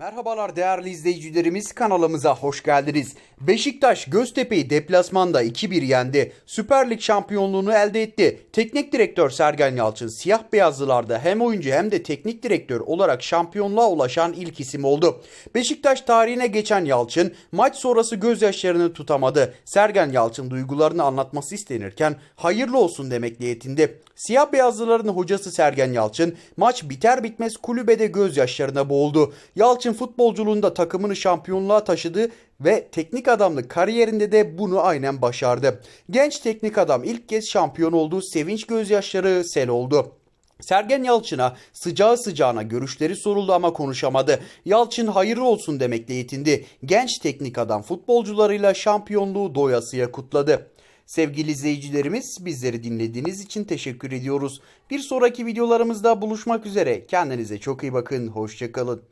Merhabalar değerli izleyicilerimiz kanalımıza hoş geldiniz. Beşiktaş Göztepe'yi deplasmanda 2-1 yendi. Süper Lig şampiyonluğunu elde etti. Teknik direktör Sergen Yalçın siyah beyazlılarda hem oyuncu hem de teknik direktör olarak şampiyonluğa ulaşan ilk isim oldu. Beşiktaş tarihine geçen Yalçın maç sonrası gözyaşlarını tutamadı. Sergen Yalçın duygularını anlatması istenirken hayırlı olsun demekle yetindi. Siyah beyazlıların hocası Sergen Yalçın maç biter bitmez kulübede gözyaşlarına boğuldu. Yalçın futbolculuğunda takımını şampiyonluğa taşıdı ve teknik adamlık kariyerinde de bunu aynen başardı. Genç teknik adam ilk kez şampiyon oldu. Sevinç gözyaşları sel oldu. Sergen Yalçın'a sıcağı sıcağına görüşleri soruldu ama konuşamadı. Yalçın hayırlı olsun demekle yetindi. Genç teknik adam futbolcularıyla şampiyonluğu doyasıya kutladı. Sevgili izleyicilerimiz bizleri dinlediğiniz için teşekkür ediyoruz. Bir sonraki videolarımızda buluşmak üzere. Kendinize çok iyi bakın. Hoşçakalın.